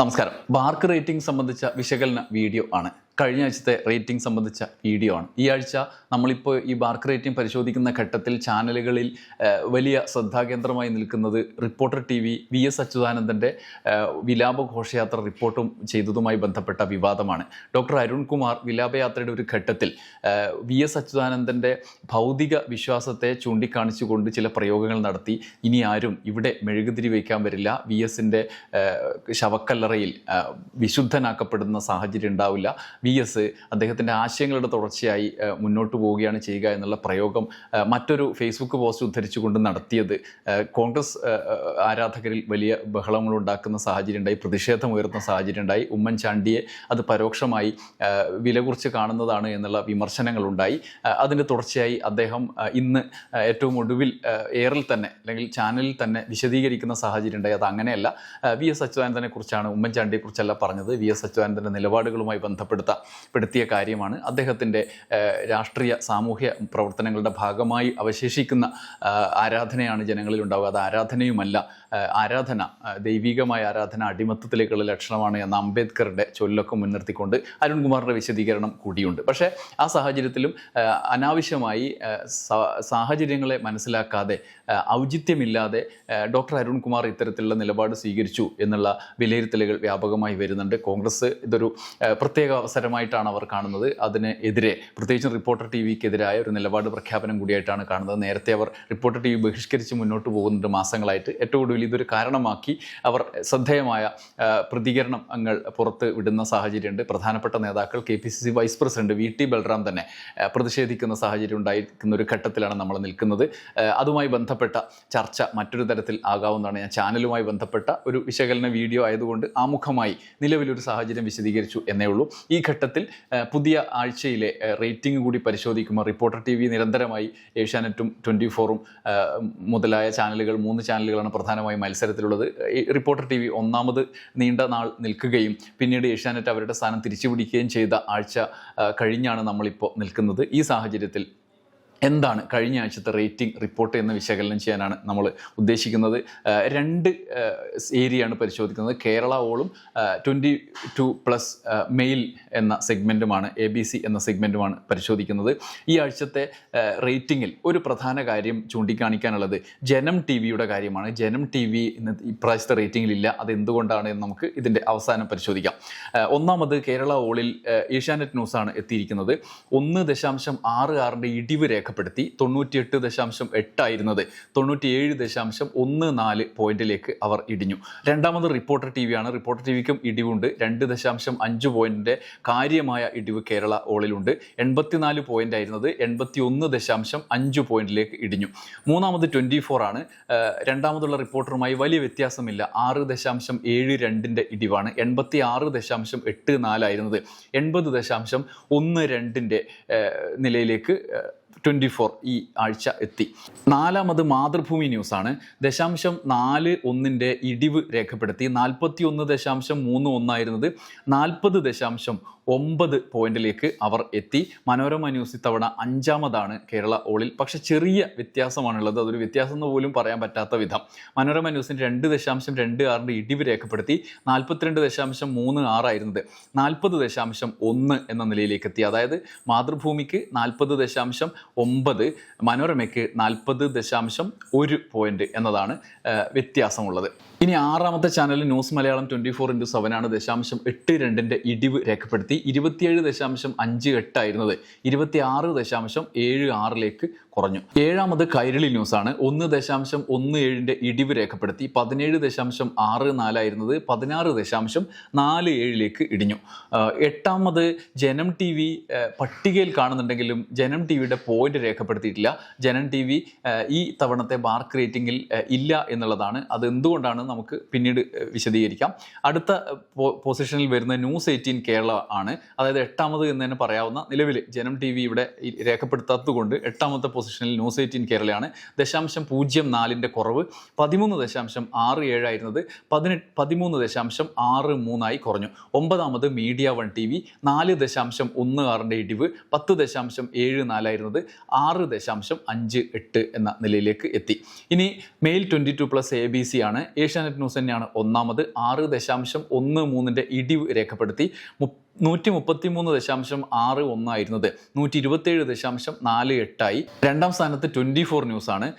നമസ്കാരം. BARC rating സംബന്ധിച്ച വിശകലന വീഡിയോ ആണ്. കഴിഞ്ഞ ആഴ്ചത്തെ റേറ്റിംഗ് സംബന്ധിച്ച വീഡിയോ ആണ്. ഈ ആഴ്ച നമ്മളിപ്പോൾ ഈ ബാർക്ക് റേറ്റിംഗ് പരിശോധിക്കുന്ന ഘട്ടത്തിൽ ചാനലുകളിൽ വലിയ ശ്രദ്ധാകേന്ദ്രമായി നിൽക്കുന്നത് reporter T V V S അച്യുതാനന്ദന്റെ വിലാപഘോഷയാത്ര വിലാപ ഘോഷയാത്ര റിപ്പോർട്ടും ചെയ്തതുമായി ബന്ധപ്പെട്ട വിവാദമാണ്. ഡോക്ടർ അരുൺകുമാർ വിലാപയാത്രയുടെ ഒരു ഘട്ടത്തിൽ വി എസ് അച്യുതാനന്ദന്റെ ഭൗതിക വിശ്വാസത്തെ ചൂണ്ടിക്കാണിച്ചുകൊണ്ട് ചില പ്രയോഗങ്ങൾ നടത്തി. ഇനി ആരും ഇവിടെ മെഴുകുതിരി വയ്ക്കാൻ വരില്ല. വി എസിന്റെ ശവക്കല്ലറയിൽ വിശുദ്ധനാക്കപ്പെടുന്ന സാഹചര്യം ഉണ്ടാവില്ല. വി എസ് അദ്ദേഹത്തിന്റെ ആശയങ്ങളുടെ തുടർച്ചയായി മുന്നോട്ട് പോവുകയാണ് ചെയ്യുക എന്നുള്ള പ്രയോഗം മറ്റൊരു ഫേസ്ബുക്ക് പോസ്റ്റ് ഉദ്ധരിച്ചുകൊണ്ട് നടത്തിയത്. കോൺഗ്രസ് ആരാധകരിൽ വലിയ ബഹളങ്ങൾ ഉണ്ടാക്കുന്ന സാഹചര്യം ഉണ്ടായി പ്രതിഷേധം ഉയർത്തുന്ന സാഹചര്യം ഉണ്ടായി ഉമ്മൻചാണ്ടിയെ അത് പരോക്ഷമായി വില കുറിച്ച് കാണുന്നതാണ് എന്നുള്ള വിമർശനങ്ങളുണ്ടായി. അതിന്റെ തുടർച്ചയായി അദ്ദേഹം ഇന്ന് ഏറ്റവും ഒടുവിൽ എയറിൽ തന്നെ അല്ലെങ്കിൽ ചാനലിൽ തന്നെ വിശദീകരിക്കുന്ന സാഹചര്യം ഉണ്ടായി അത് അങ്ങനെയല്ല. വി എസ് അച്യുതാനന്ദനെ കുറിച്ചാണ് ഉമ്മൻചാണ്ടിയെ കുറിച്ചല്ല പറഞ്ഞത്. വി എസ് അച്യുതാനന്ദന്റെ നിലപാടുകളുമായി ബന്ധപ്പെടുത്ത പെടുത്തിയ കാര്യമാണ്. അദ്ദേഹത്തിന്റെ രാഷ്ട്രീയ സാമൂഹ്യ പ്രവർത്തനങ്ങളുടെ ഭാഗമായി അവശേഷിക്കുന്ന ആരാധനയാണ് ജനങ്ങളിൽ ഉണ്ടാവുക. അത് ആരാധനയുമല്ല ആരാധന ദൈവികമായ ആരാധന അടിമത്തത്തിലേക്കുള്ള ലക്ഷണമാണ് എന്ന അംബേദ്കറുടെ ചൊല്ലൊക്കെ മുൻനിർത്തിക്കൊണ്ട് അരുൺകുമാറിന്റെ വിശദീകരണം കൂടിയുണ്ട്. പക്ഷേ ആ സാഹചര്യത്തിലും അനാവശ്യമായി സാഹചര്യങ്ങളെ മനസ്സിലാക്കാതെ ഔചിത്യമില്ലാതെ ഡോക്ടർ അരുൺകുമാർ ഇത്തരത്തിലുള്ള നിലപാട് സ്വീകരിച്ചു എന്നുള്ള വിലയിരുത്തലുകൾ വ്യാപകമായി വരുന്നുണ്ട്. കോൺഗ്രസ് ഇതൊരു പ്രത്യേക പ്രത്യേക അവസരമായിട്ടാണ് അവർ കാണുന്നത്. അതിനെതിരെ പ്രത്യേകിച്ചും റിപ്പോർട്ടർ ടി വിക്കെതിരായ ഒരു നിലപാട് പ്രഖ്യാപനം കൂടിയായിട്ടാണ് കാണുന്നത്. നേരത്തെ അവർ റിപ്പോർട്ടർ ടി വി ബഹിഷ്കരിച്ച് മുന്നോട്ട് പോകുന്നുണ്ട് മാസങ്ങളായിട്ട്. ഏറ്റവും ഒടുവിൽ ഇതൊരു കാരണമാക്കി അവർ ശ്രദ്ധേയമായ പ്രതികരണം അങ്ങൾ പുറത്ത് വിടുന്ന സാഹചര്യമുണ്ട്. പ്രധാനപ്പെട്ട നേതാക്കൾ K P C C vice president V T Balram തന്നെ പ്രതിഷേധിക്കുന്ന സാഹചര്യം ഉണ്ടായിരിക്കുന്ന ഒരു ഘട്ടത്തിലാണ് നമ്മൾ നിൽക്കുന്നത്. അതുമായി ബന്ധപ്പെട്ട ചർച്ച മറ്റൊരു തരത്തിൽ ആകാവുന്നതാണ്. ഞാൻ ചാനലുമായി ബന്ധപ്പെട്ട ഒരു വിശകലന വീഡിയോ ആയതുകൊണ്ട് ആമുഖമായി നിലവിലൊരു സാഹചര്യം വിശദീകരിച്ചു എന്നേ ഉള്ളൂ. ഈ ഘട്ടത്തിൽ പുതിയ ആഴ്ചയിലെ റേറ്റിംഗ് കൂടി പരിശോധിക്കുമ്പോൾ റിപ്പോർട്ടർ ടി വി നിരന്തരമായി ഏഷ്യാനെറ്റും ട്വന്റി ഫോറും മുതലായ ചാനലുകൾ മൂന്ന് ചാനലുകളാണ് പ്രധാനമായും മത്സരത്തിലുള്ളത്. റിപ്പോർട്ടർ ടി വി ഒന്നാമത് നീണ്ട നാൾ നിൽക്കുകയും പിന്നീട് ഏഷ്യാനെറ്റ് അവരുടെ സ്ഥാനം തിരിച്ചുപിടിക്കുകയും ചെയ്ത ആഴ്ച കഴിഞ്ഞാണ് നമ്മളിപ്പോൾ നിൽക്കുന്നത്. ഈ സാഹചര്യത്തിൽ എന്താണ് കഴിഞ്ഞ ആഴ്ചത്തെ റേറ്റിംഗ് റിപ്പോർട്ട് എന്ന് വിശകലനം ചെയ്യാനാണ് നമ്മൾ ഉദ്ദേശിക്കുന്നത്. രണ്ട് ഏരിയയാണ് പരിശോധിക്കുന്നത്. കേരള ഓളും ട്വന്റി ടു പ്ലസ് മെയിൽ എന്ന സെഗ്മെന്റുമാണ് എ ബി സി എന്ന സെഗ്മെന്റുമാണ് പരിശോധിക്കുന്നത്. ഈ ആഴ്ചത്തെ റേറ്റിംഗിൽ ഒരു പ്രധാന കാര്യം ചൂണ്ടിക്കാണിക്കാനുള്ളത് ജനം ടി വിയുടെ കാര്യമാണ്. ജനം ടി വി ഇന്ന് ഇപ്രാവശ്യത്തെ റേറ്റിംഗിലില്ല അത് എന്തുകൊണ്ടാണ് എന്ന് നമുക്ക് ഇതിന്റെ അവസാനം പരിശോധിക്കാം. ഒന്നാമത് കേരള ഓളിൽ ഏഷ്യാനെറ്റ് ന്യൂസാണ് എത്തിയിരിക്കുന്നത്. ഒന്ന് ദശാംശം ആറ് ആറിന്റെ ഇടിവ് രേഖപ്പെടുത്തി തൊണ്ണൂറ്റിയെട്ട് ദശാംശം എട്ടായിരുന്നത്. തൊണ്ണൂറ്റിയേഴ് ദശാംശം ഒന്ന് നാല് പോയിന്റിലേക്ക് അവർ ഇടിഞ്ഞു. രണ്ടാമത് റിപ്പോർട്ടർ ടി വിയാണ് റിപ്പോർട്ടർ ടി വിക്കും ഇടിവുണ്ട്. രണ്ട് ദശാംശം അഞ്ച് പോയിന്റിന്റെ കാര്യമായ ഇടിവ് കേരള ഓളിലുണ്ട്. എൺപത്തിനാല് പോയിന്റ് ആയിരുന്നത് എൺപത്തി ഒന്ന് ദശാംശം അഞ്ച് പോയിന്റിലേക്ക് ഇടിഞ്ഞു. മൂന്നാമത് ട്വന്റി ഫോർ ആണ്. രണ്ടാമതുള്ള റിപ്പോർട്ടറുമായി വലിയ വ്യത്യാസമില്ല. ആറ് ദശാംശം ഏഴ് രണ്ടിന്റെ ഇടിവാണ്. എൺപത്തി ആറ് ദശാംശം എട്ട് നാലായിരുന്നത്. എൺപത് ദശാംശം ഒന്ന് രണ്ടിന്റെ നിലയിലേക്ക് ട്വന്റി ഫോർ ഈ ആഴ്ച എത്തി. നാലാമത് മാതൃഭൂമി ന്യൂസാണ്. ദശാംശം നാല് ഒന്നിന്റെ ഇടിവ് രേഖപ്പെടുത്തി. നാൽപ്പത്തി ഒന്ന് ദശാംശം മൂന്ന് ഒന്നായിരുന്നത് നാൽപ്പത് ദശാംശം ഒമ്പത് പോയിന്റിലേക്ക് അവർ എത്തി. മനോരമ ന്യൂസ് ഇത്തവണ അഞ്ചാമതാണ് കേരള ഓളിൽ. പക്ഷെ ചെറിയ വ്യത്യാസമാണുള്ളത്. അതൊരു വ്യത്യാസം എന്ന് പോലും പറയാൻ പറ്റാത്ത വിധം. മനോരമ ന്യൂസിന് രണ്ട് ദശാംശം രണ്ട് ആറിന്റെ ഇടിവ് രേഖപ്പെടുത്തി. നാൽപ്പത്തിരണ്ട് ദശാംശം മൂന്ന് ആറായിരുന്നത് നാൽപ്പത് ദശാംശം ഒന്ന് എന്ന നിലയിലേക്ക് എത്തി. അതായത് മാതൃഭൂമിക്ക് നാൽപ്പത് ദശാംശം ഒമ്പത് മനോരമയ്ക്ക് നാൽപ്പത് ദശാംശം ഒരു പോയിന്റ് എന്നതാണ് വ്യത്യാസമുള്ളത്. ഇനി ആറാമത്തെ channel news Malayalam twenty four into seven ആണ് ദശാംശം എട്ട് രണ്ടിന്റെ ഇടിവ് രേഖപ്പെടുത്തി. ഇരുപത്തിയേഴ് ദശാംശം അഞ്ച് എട്ടായിരുന്നത് ഇരുപത്തി ആറ് ദശാംശം ഏഴ് ആറിലേക്ക് കുറഞ്ഞു. ഏഴാമത് കൈരളി ന്യൂസാണ് ഒന്ന് ദശാംശം ഒന്ന് ഏഴിന്റെ ഇടിവ് രേഖപ്പെടുത്തി. പതിനേഴ് ദശാംശം ആറ് നാലായിരുന്നത് പതിനാറ് ദശാംശം നാല് ഏഴിലേക്ക് ഇടിഞ്ഞു. എട്ടാമത് ജനം ടി വി പട്ടികയിൽ കാണുന്നുണ്ടെങ്കിലും ജനം ടി വിയുടെ പോയിന്റ് രേഖപ്പെടുത്തിയിട്ടില്ല. ജനം ടി വി ഈ തവണത്തെ മാർക്ക് റേറ്റിംഗിൽ ഇല്ല എന്നുള്ളതാണ്. അത് എന്തുകൊണ്ടാണ് നമുക്ക് പിന്നീട് വിശദീകരിക്കാം. അടുത്ത പൊസിഷനിൽ വരുന്ന ന്യൂസ് എയ്റ്റീൻ കേരള ആണ്. അതായത് എട്ടാമത് എന്ന് തന്നെ പറയാവുന്ന നിലവിൽ ജനം ടി വി ഇവിടെ രേഖപ്പെടുത്താത്തത് കൊണ്ട് എട്ടാമത്തെ പൊസിഷനിൽ ന്യൂസ് എയ്റ്റീൻ കേരളയാണ്. ദശാംശം പൂജ്യം നാലിന്റെ കുറവ്. പതിമൂന്ന് ദശാംശം ആറ് ഏഴായിരുന്നത് പതിനെട്ട് പതിമൂന്ന് ദശാംശം ആറ് മൂന്നായി കുറഞ്ഞു. ഒമ്പതാമത് മീഡിയ വൺ ടി വി നാല് ദശാംശം ഒന്ന് ആറിന്റെ ഇടിവ്. പത്ത് ദശാംശം ഏഴ് നാലായിരുന്നത് ആറ് ദശാംശം അഞ്ച് എട്ട് എന്ന നിലയിലേക്ക് എത്തി. ഇനി male twenty two plus A B C ആണ്. ഏഷ്യാനെറ്റ് ന്യൂസ് തന്നെയാണ്. ഒന്നാമത് ആറ് ദശാംശം ഒന്ന് മൂന്നിന്റെ ഇടിവ് രേഖപ്പെടുത്തി. നൂറ്റി മുപ്പത്തി മൂന്ന് ദശാംശം ആറ് ഒന്നായിരുന്നത്. നൂറ്റി ഇരുപത്തേഴ് ദശാംശം നാല് എട്ടായി. രണ്ടാം സ്ഥാനത്ത് ട്വന്റി ഫോർ ന്യൂസാണ്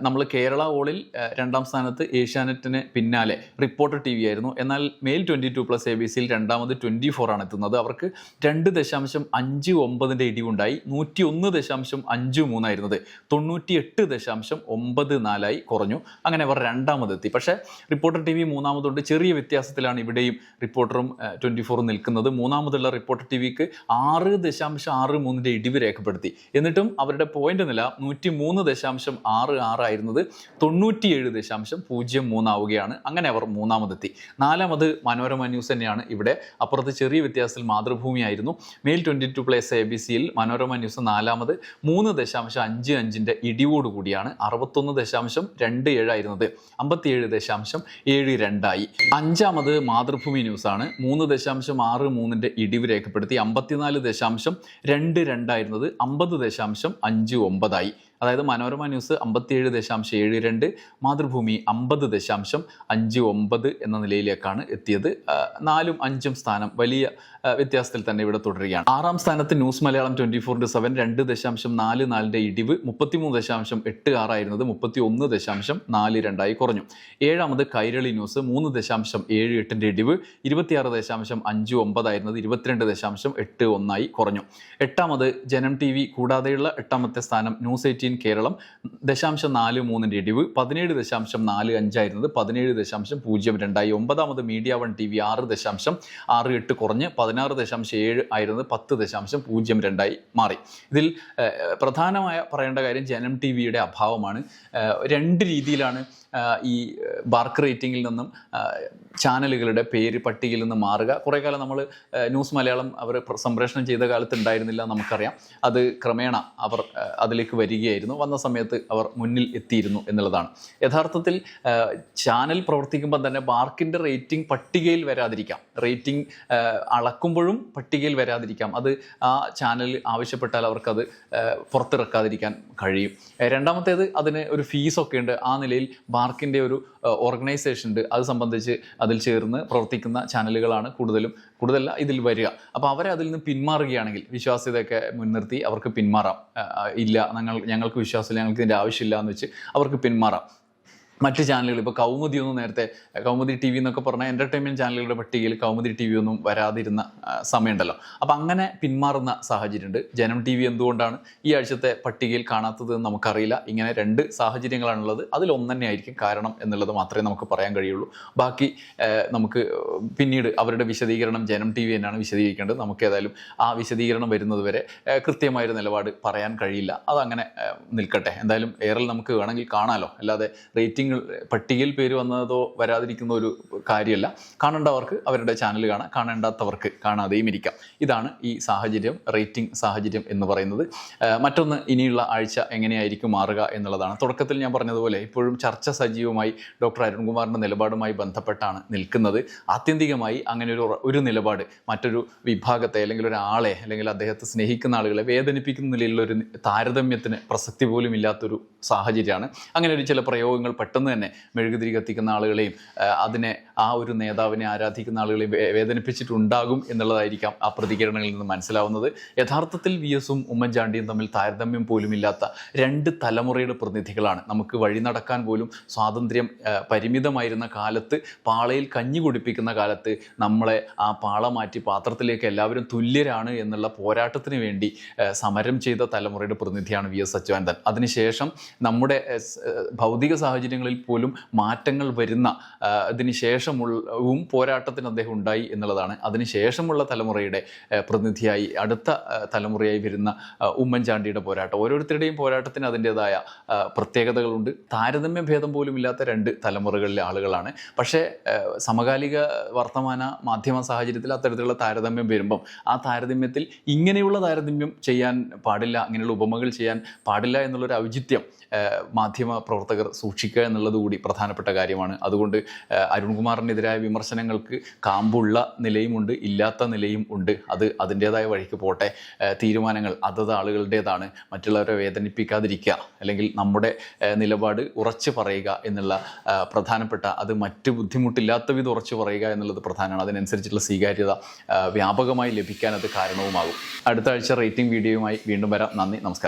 നമ്മൾ കേരള ഓളിൽ രണ്ടാം സ്ഥാനത്ത് ഏഷ്യാനെറ്റിന് പിന്നാലെ റിപ്പോർട്ടർ ടി വി ആയിരുന്നു. എന്നാൽ male twenty two plus A B സിയിൽ രണ്ടാമത് ട്വന്റി ഫോർ ആണ് എത്തുന്നത്. അവർക്ക് രണ്ട് ദശാംശം അഞ്ച് ഒമ്പതിന്റെ ഇടിവുണ്ടായി. നൂറ്റി ഒന്ന് ദശാംശം അഞ്ച് മൂന്നായിരുന്നത്. തൊണ്ണൂറ്റി എട്ട് ദശാംശം ഒമ്പത് നാലായി കുറഞ്ഞു. അങ്ങനെ അവർ രണ്ടാമതെത്തി. പക്ഷേ റിപ്പോർട്ടർ ടി വി മൂന്നാമതുണ്ട്. ചെറിയ വ്യത്യാസത്തിലാണ് ഇവിടെയും റിപ്പോർട്ടറും ട്വന്റി ഫോറും നിൽക്കുന്നത്. മൂന്നാമതുള്ള റിപ്പോർട്ടർ ടി വിക്ക് ആറ് ദശാംശം ആറ് മൂന്നിന്റെ ഇടിവ് രേഖപ്പെടുത്തി. എന്നിട്ടും അവരുടെ പോയിന്റ് നില നൂറ്റി മൂന്ന് ദശാംശം ആറ് ആറായിരുന്നത് തൊണ്ണൂറ്റിയേഴ് ദശാംശം പൂജ്യം മൂന്നാവുകയാണ്. അങ്ങനെ അവർ മൂന്നാമതെത്തി. നാലാമത് മനോരമ ന്യൂസ് തന്നെയാണ് ഇവിടെ. അപ്പുറത്ത് ചെറിയ വ്യത്യാസത്തിൽ മാതൃഭൂമിയായിരുന്നു. Male twenty two plus A B സിയിൽ മനോരമ ന്യൂസ് നാലാമത് മൂന്ന് ദശാംശം അഞ്ച് അഞ്ചിന്റെ ഇടിവോട് കൂടിയാണ് അറുപത്തൊന്ന് ദശാംശം രണ്ട് ഏഴായിരുന്നത് അമ്പത്തിയേഴ് ദശാംശം ഏഴ് രണ്ടായി. അഞ്ചാമത് മാതൃഭൂമി ന്യൂസാണ്. മൂന്ന് ദശാംശം ആറ് മൂന്നിന്റെ ഇടിവ് രേഖപ്പെടുത്തി അമ്പത്തിനാല് ദശാംശം രണ്ട് രണ്ടായിരുന്നത് അമ്പത് ദശാംശം അഞ്ച് ഒമ്പതായി അതായത് മനോരമ ന്യൂസ് അമ്പത്തിയേഴ് ദശാംശം ഏഴ് രണ്ട് മാതൃഭൂമി അമ്പത് ദശാംശം അഞ്ച് ഒമ്പത് എന്ന നിലയിലേക്കാണ് എത്തിയത്. നാലും അഞ്ചും സ്ഥാനം വലിയ വ്യത്യാസത്തിൽ തന്നെ ഇവിടെ തുടരുകയാണ്. ആറാം സ്ഥാനത്ത് news Malayalam twenty four into seven രണ്ട് ദശാംശം നാല് നാലിന്റെ ഇടിവ് മുപ്പത്തിമൂന്ന് ദശാംശം എട്ട് ആറായിരുന്നത് മുപ്പത്തി ഒന്ന് ദശാംശം നാല് രണ്ടായി കുറഞ്ഞു. ഏഴാമത് കൈരളി ന്യൂസ് മൂന്ന് ദശാംശം ഏഴ് എട്ടിന്റെ ഇടിവ് ഇരുപത്തിയാറ് ദശാംശം അഞ്ച് ഒമ്പതായിരുന്നത് ഇരുപത്തിരണ്ട് ദശാംശം എട്ട് ഒന്നായി കുറഞ്ഞു. എട്ടാമത് ജനം ടി വി കൂടാതെയുള്ള എട്ടാമത്തെ സ്ഥാനം ന്യൂസ് എയ്റ്റീൻ കേരളം ദശാംശം നാല് മൂന്നിന്റെ ഇടിവ് പതിനേഴ് ദശാംശം നാല് അഞ്ചായിരുന്നത് പതിനേഴ് ദശാംശം പൂജ്യം രണ്ടായി ഒമ്പതാമത് മീഡിയ വൺ ടി വി ആറ് ദശാംശം ആറ് എട്ട് കുറഞ്ഞ് പതിനാറ് ദശാംശം ഏഴ് ആയിരുന്നത് പത്ത് ദശാംശം പൂജ്യം രണ്ടായി മാറി. ഇതിൽ പ്രധാനമായ പറയേണ്ട കാര്യം ജനം ടി വിയുടെ അഭാവമാണ്. രണ്ട് രീതിയിലാണ് ഈ ബാർക്ക് റേറ്റിംഗിൽ നിന്നും ചാനലുകളുടെ പേര് പട്ടികയിൽ നിന്ന് മാറുക. കുറേ കാലം നമ്മൾ ന്യൂസ് മലയാളം അവർ പ്ര- സംപ്രേഷണം ചെയ്ത കാലത്ത് ഉണ്ടായിരുന്നില്ല നമുക്കറിയാം. അത് ക്രമേണ അവർ അതിലേക്ക് വരികയായിരുന്നു. വന്ന സമയത്ത് അവർ മുന്നിൽ എത്തിയിരുന്നു എന്നുള്ളതാണ്. യഥാർത്ഥത്തിൽ ചാനൽ പ്രവർത്തിക്കുമ്പോൾ തന്നെ ബാർക്കിന്റെ റേറ്റിംഗ് പട്ടികയിൽ വരാതിരിക്കാം. റേറ്റിംഗ് അളക്കുമ്പോഴും പട്ടികയിൽ വരാതിരിക്കാം. അത് ആ ചാനൽ ആവശ്യപ്പെട്ടാൽ അവർക്കത് പുറത്തിറക്കാതിരിക്കാൻ കഴിയും. രണ്ടാമത്തേത് അതിന് ഒരു ഫീസൊക്കെ ഉണ്ട്. ആ നിലയിൽ ബാർക്കിന്റെ ഒരു ഓർഗനൈസേഷൻ ഉണ്ട് അത് സംബന്ധിച്ച് അതിൽ ചേർന്ന് പ്രവർത്തിക്കുന്ന ചാനലുകളാണ് കൂടുതലും കൂടുതലല്ല ഇതിൽ വരിക. അപ്പോൾ അവരെ അതിൽ നിന്ന് പിന്മാറുകയാണെങ്കിൽ വിശ്വാസ്യതയൊക്കെ മുൻനിർത്തി അവർക്ക് പിന്മാറാം. ഇല്ല ഞങ്ങൾ ഞങ്ങൾക്ക് വിശ്വാസമില്ല ഞങ്ങൾക്ക് ഇതിന്റെ ആവശ്യമില്ല എന്ന് വെച്ച് അവർക്ക് പിന്മാറാം. മറ്റ് ചാനലുകൾ ഇപ്പോൾ കൗമുദി ഒന്നും നേരത്തെ കൗമുദി ടി വി എന്നൊക്കെ പറഞ്ഞാൽ എന്റർടൈൻമെന്റ് ചാനലുകളുടെ പട്ടികയിൽ കൗമുദി ടി വി ഒന്നും വരാതിരുന്ന സമയമുണ്ടല്ലോ. അപ്പോൾ അങ്ങനെ പിന്മാറുന്ന സാഹചര്യമുണ്ട്. ജനം ടി വി എന്തുകൊണ്ടാണ് ഈ ആഴ്ചത്തെ പട്ടികയിൽ കാണാത്തത് എന്ന് നമുക്കറിയില്ല. ഇങ്ങനെ രണ്ട് സാഹചര്യങ്ങളാണുള്ളത്. അതിൽ ഒന്ന് കാരണം എന്നുള്ളത് മാത്രമേ നമുക്ക് പറയാൻ കഴിയുള്ളൂ. ബാക്കി നമുക്ക് പിന്നീട് അവരുടെ വിശദീകരണം ജനം ടി വി തന്നെയാണ് വിശദീകരിക്കേണ്ടത്. നമുക്ക് ഏതായാലും ആ വിശദീകരണം വരുന്നതുവരെ കൃത്യമായൊരു നിലപാട് പറയാൻ കഴിയില്ല. അതങ്ങനെ നിൽക്കട്ടെ. എന്തായാലും ഏറെ നമുക്ക് വേണമെങ്കിൽ കാണാമല്ലോ അല്ലാതെ റേറ്റിംഗ് പട്ടികയിൽ പേര് വന്നതോ വരാതിരിക്കുന്ന ഒരു കാര്യമല്ല. കാണേണ്ടവർക്ക് അവരുടെ ചാനൽ കാണാം. കാണേണ്ടാത്തവർക്ക് കാണാതെയും ഇരിക്കാം. ഇതാണ് ഈ സാഹചര്യം റേറ്റിംഗ് സാഹചര്യം എന്ന് പറയുന്നത്. മറ്റൊന്ന് ഇനിയുള്ള ആഴ്ച എങ്ങനെയായിരിക്കും മാറുക എന്നുള്ളതാണ്. തുടക്കത്തിൽ ഞാൻ പറഞ്ഞതുപോലെ ഇപ്പോഴും ചർച്ച സജീവമായി ഡോക്ടർ അരുൺകുമാറിന്റെ നിലപാടുമായി ബന്ധപ്പെട്ടാണ് നിൽക്കുന്നത്. ആത്യന്തികമായി അങ്ങനെ ഒരു ഒരു നിലപാട് മറ്റൊരു വിഭാഗത്തെ അല്ലെങ്കിൽ ഒരാളെ അല്ലെങ്കിൽ അദ്ദേഹത്തെ സ്നേഹിക്കുന്ന ആളുകളെ വേദനിപ്പിക്കുന്ന നിലയിലുള്ള ഒരു താരതമ്യത്തിന് പ്രസക്തി പോലും ഇല്ലാത്തൊരു സാഹചര്യമാണ്. അങ്ങനെ ഒരു ചില പ്രയോഗങ്ങൾ പെട്ടെന്ന് തന്നെ മെഴുകുതിരി കത്തിക്കുന്ന ആളുകളെയും അതിനെ ആ ഒരു നേതാവിനെ ആരാധിക്കുന്ന ആളുകളെ വേദനിപ്പിച്ചിട്ടുണ്ടാകും എന്നുള്ളതായിരിക്കാം ആ പ്രതികരണങ്ങളിൽ നിന്ന് മനസ്സിലാവുന്നത്. യഥാർത്ഥത്തിൽ വി എസും ഉമ്മൻചാണ്ടിയും തമ്മിൽ താരതമ്യം പോലുമില്ലാത്ത രണ്ട് തലമുറയുടെ പ്രതിനിധികളാണ്. നമുക്ക് വഴി നടക്കാൻ പോലും സ്വാതന്ത്ര്യം പരിമിതമായിരുന്ന കാലത്ത് പാളയിൽ കഞ്ഞി കുടിപ്പിക്കുന്ന കാലത്ത് നമ്മളെ ആ പാള മാറ്റി പാത്രത്തിലേക്ക് എല്ലാവരും തുല്യരാണ് എന്നുള്ള പോരാട്ടത്തിന് വേണ്ടി സമരം ചെയ്ത തലമുറയുടെ പ്രതിനിധിയാണ് വി എസ് അച്യുതാനന്ദൻ. അതിനുശേഷം നമ്മുടെ ഭൗതിക സാഹചര്യങ്ങളിൽ പോലും മാറ്റങ്ങൾ വരുന്ന ആ, അതിന് ശേഷമുള്ളവും പോരാട്ടത്തിന് അദ്ദേഹം ഉണ്ടായി എന്നുള്ളതാണ്. അതിനുശേഷമുള്ള തലമുറയുടെ പ്രതിനിധിയായി അടുത്ത തലമുറയായി വരുന്ന ഉമ്മൻചാണ്ടിയുടെ പോരാട്ടം. ഓരോരുത്തരുടെയും പോരാട്ടത്തിന് അതിന്റെതായ പ്രത്യേകതകളുണ്ട്. താരതമ്യ ഭേദം പോലും ഇല്ലാത്ത രണ്ട് തലമുറകളിലെ ആളുകളാണ്. പക്ഷേ സമകാലിക വർത്തമാന മാധ്യമ സാഹചര്യത്തിൽ അത്തരത്തിലുള്ള താരതമ്യം വരുമ്പം ആ താരതമ്യത്തിൽ ഇങ്ങനെയുള്ള താരതമ്യം ചെയ്യാൻ പാടില്ല അങ്ങനെയുള്ള ഉപമകൾ ചെയ്യാൻ പാടില്ല എന്നുള്ളൊരു ഔചിത്യം മാധ്യമ പ്രവർത്തകർ സൂക്ഷിക്കുക എന്നുള്ളത് കൂടി പ്രധാനപ്പെട്ട കാര്യമാണ്. അതുകൊണ്ട് ആ, അരുൺകുമാറിനെതിരായ വിമർശനങ്ങൾക്ക് കാമ്പുള്ള നിലയുമുണ്ട് ഇല്ലാത്ത നിലയും ഉണ്ട്. അത് അതിന്റേതായ വഴിക്ക് പോട്ടെ. തീരുമാനങ്ങൾ അതത് ആളുകളുടേതാണ്. മറ്റുള്ളവരെ വേദനിപ്പിക്കാതിരിക്കുക. അല്ലെങ്കിൽ നമ്മുടെ നിലപാട് ഉറച്ചു പറയുക എന്നുള്ള പ്രധാനപ്പെട്ട അത് മറ്റ് ബുദ്ധിമുട്ടില്ലാത്ത വിധം ഉറച്ചു പറയുക എന്നുള്ളത് പ്രധാനമാണ്. അതിനനുസരിച്ചുള്ള സ്വീകാര്യത വ്യാപകമായി ലഭിക്കാൻ അത് കാരണവുമാകും. അടുത്ത ആഴ്ച റേറ്റിംഗ് വീഡിയോയുമായി വീണ്ടും വരാം. നന്ദി നമസ്കാരം.